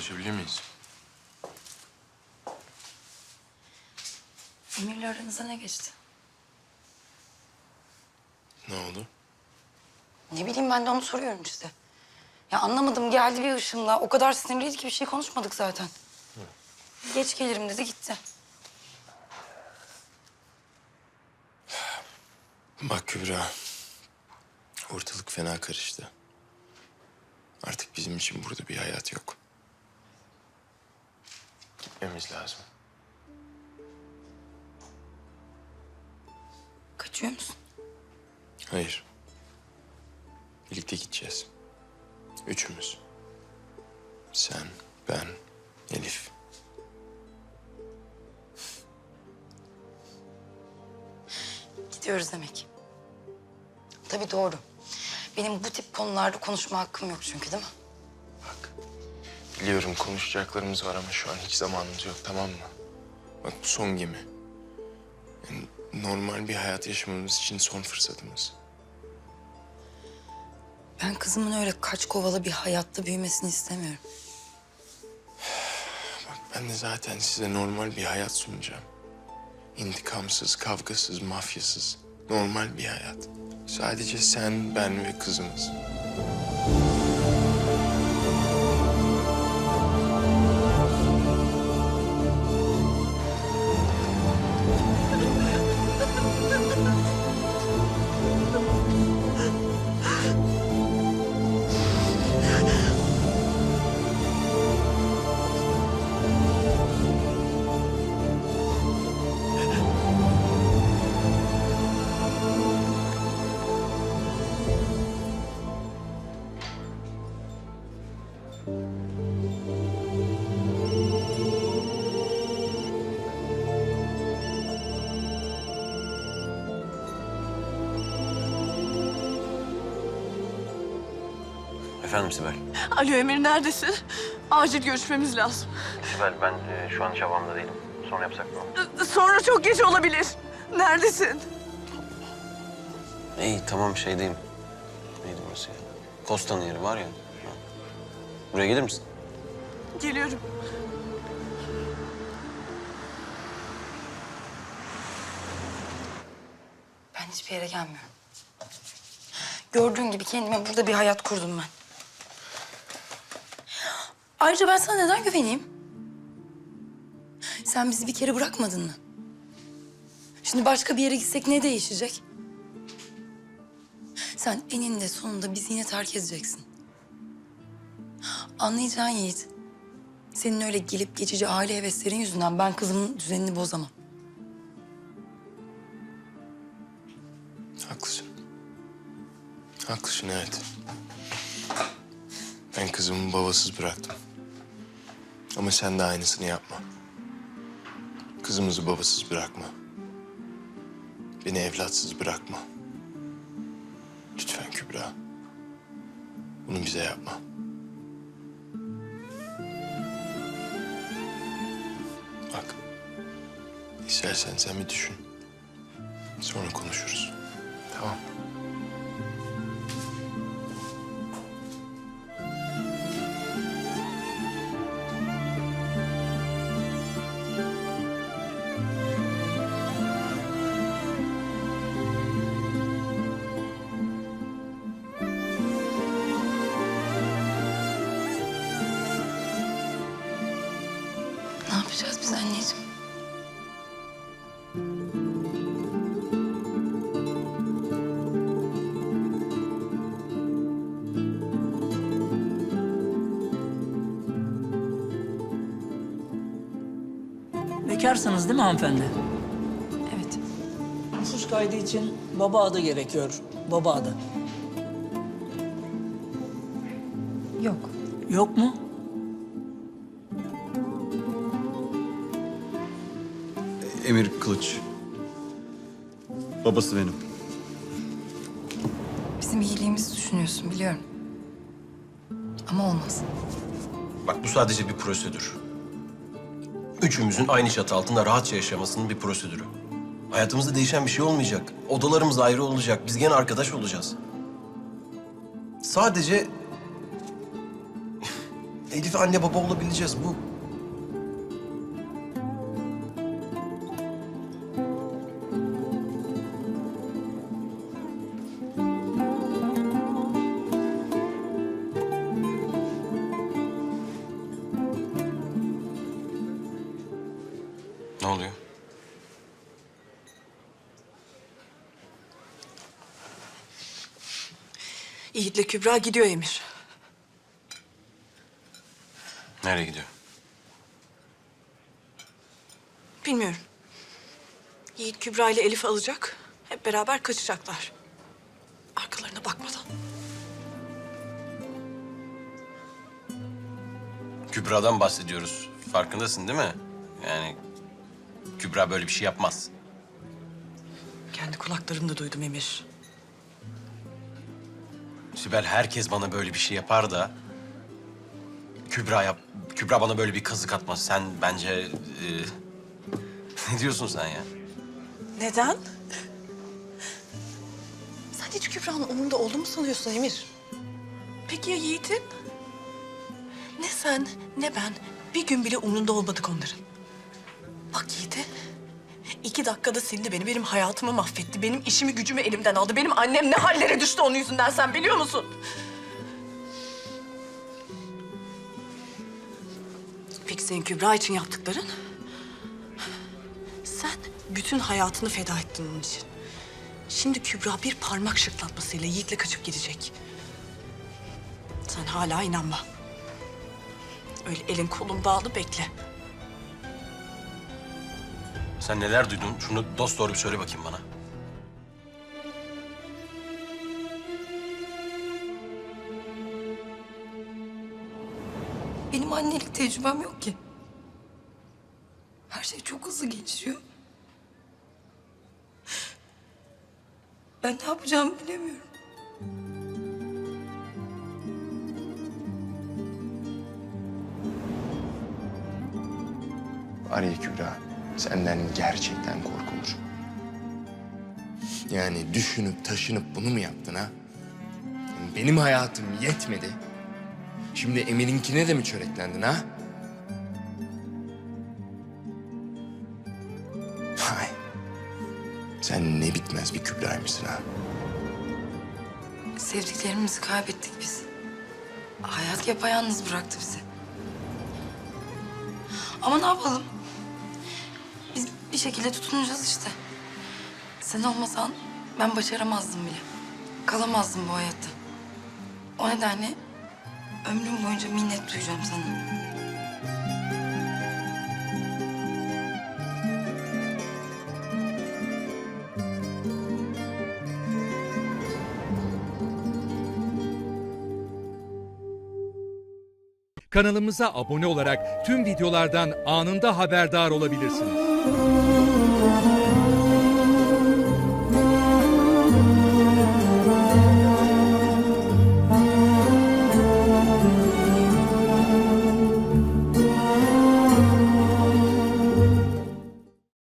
konuşabilir miyiz? Emir'le aranızda ne geçti? Ne oldu? Ne bileyim ben de onu soruyorum işte. Ya anlamadım geldi bir ışımla. O kadar sinirliydi ki bir şey konuşmadık zaten. Geç gelirim dedi gitti. Bak Kübra. Ortalık fena karıştı. Artık bizim için burada bir hayat yok. Gitmemiz lazım. Kaçıyor musun? Hayır. Birlikte gideceğiz. Üçümüz. Sen, ben, Elif. Gidiyoruz demek. Tabii doğru. Benim bu tip konularda konuşma hakkım yok çünkü değil mi? Biliyorum konuşacaklarımız var ama şu an hiç zamanımız yok tamam mı? Bak bu son gemi. Yani normal bir hayat yaşamamız için son fırsatımız. Ben kızımın öyle kaç kovalı bir hayatta büyümesini istemiyorum. Bak ben de zaten size normal bir hayat sunacağım. İntikamsız, kavgasız, mafyasız. Normal bir hayat. Sadece sen, ben ve kızımız. Efendim Sibel. Alo Emir neredesin? Acil görüşmemiz lazım. Sibel ben e, şu an Şaban'da değilim. Sonra yapsak mı? Sonra çok geç olabilir. Neredesin? İyi tamam şeydeyim. Neydi burası ya? Kostanın yeri var ya. Ha. Buraya gelir misin? Geliyorum. Ben hiçbir yere gelmiyorum. Gördüğün gibi kendime burada bir hayat kurdum ben. Ayrıca ben sana neden güveneyim? Sen bizi bir kere bırakmadın mı? Şimdi başka bir yere gitsek ne değişecek? Sen eninde sonunda bizi yine terk edeceksin. Anlayacağın Yiğit. Senin öyle gelip geçici aile heveslerin yüzünden ben kızımın düzenini bozamam. Haklısın. Haklısın evet. Ben kızımı babasız bıraktım. Ama sen de aynısını yapma. Kızımızı babasız bırakma. Beni evlatsız bırakma. Lütfen Kübra. Bunu bize yapma. Bak. İstersen sen bir düşün. Sonra konuşuruz. Tamam. Yapacağız biz anneciğim? Bekarsınız değil mi hanımefendi? Evet. Nüfus kaydı için baba adı gerekiyor. Baba adı. Yok. Yok mu? Emir Kılıç. Babası benim. Bizim iyiliğimizi düşünüyorsun biliyorum. Ama olmaz. Bak bu sadece bir prosedür. Üçümüzün aynı çatı altında rahatça yaşamasının bir prosedürü. Hayatımızda değişen bir şey olmayacak. Odalarımız ayrı olacak. Biz gene arkadaş olacağız. Sadece Elif'e anne baba olabileceğiz. Bu Ne oluyor? Yiğit'le Kübra gidiyor Emir. Nereye gidiyor? Bilmiyorum. Yiğit Kübra ile Elif'i alacak. Hep beraber kaçacaklar. Arkalarına bakmadan. Kübra'dan bahsediyoruz. Farkındasın değil mi? Yani Kübra böyle bir şey yapmaz. Kendi kulaklarımda duydum Emir. Sibel herkes bana böyle bir şey yapar da Kübra yap Kübra bana böyle bir kazık atmaz. Sen bence e, ne diyorsun sen ya? Neden? Sen hiç Kübra'nın umurunda olduğunu mu sanıyorsun Emir? Peki ya Yiğit'in? Ne sen ne ben bir gün bile umurunda olmadık onların. Bak Yiğit'e iki dakikada sildi beni. Benim hayatımı mahvetti. Benim işimi gücümü elimden aldı. Benim annem ne hallere düştü onun yüzünden sen biliyor musun? Peki senin Kübra için yaptıkların? Sen bütün hayatını feda ettin onun için. Şimdi Kübra bir parmak şıklatmasıyla Yiğit'le kaçıp gidecek. Sen hala inanma. Öyle elin kolun bağlı bekle. Sen neler duydun? Şunu dost doğru bir söyle bakayım bana. Benim annelik tecrübem yok ki. Her şey çok hızlı gelişiyor. Ben ne yapacağımı bilemiyorum. Var ya Kübra, senden gerçekten korkulur. Yani düşünüp taşınıp bunu mu yaptın ha? Benim hayatım yetmedi. Şimdi Emir'inkine de mi çöreklendin ha? Hay. Sen ne bitmez bir Kübra'ymışsın ha. Sevdiklerimizi kaybettik biz. Hayat yapayalnız bıraktı bizi. Ama ne yapalım? Şekilde tutunacağız işte. Sen olmasan ben başaramazdım bile. Kalamazdım bu hayatta. O nedenle ömrüm boyunca minnet duyacağım sana. Kanalımıza abone olarak tüm videolardan anında haberdar olabilirsiniz. Oh,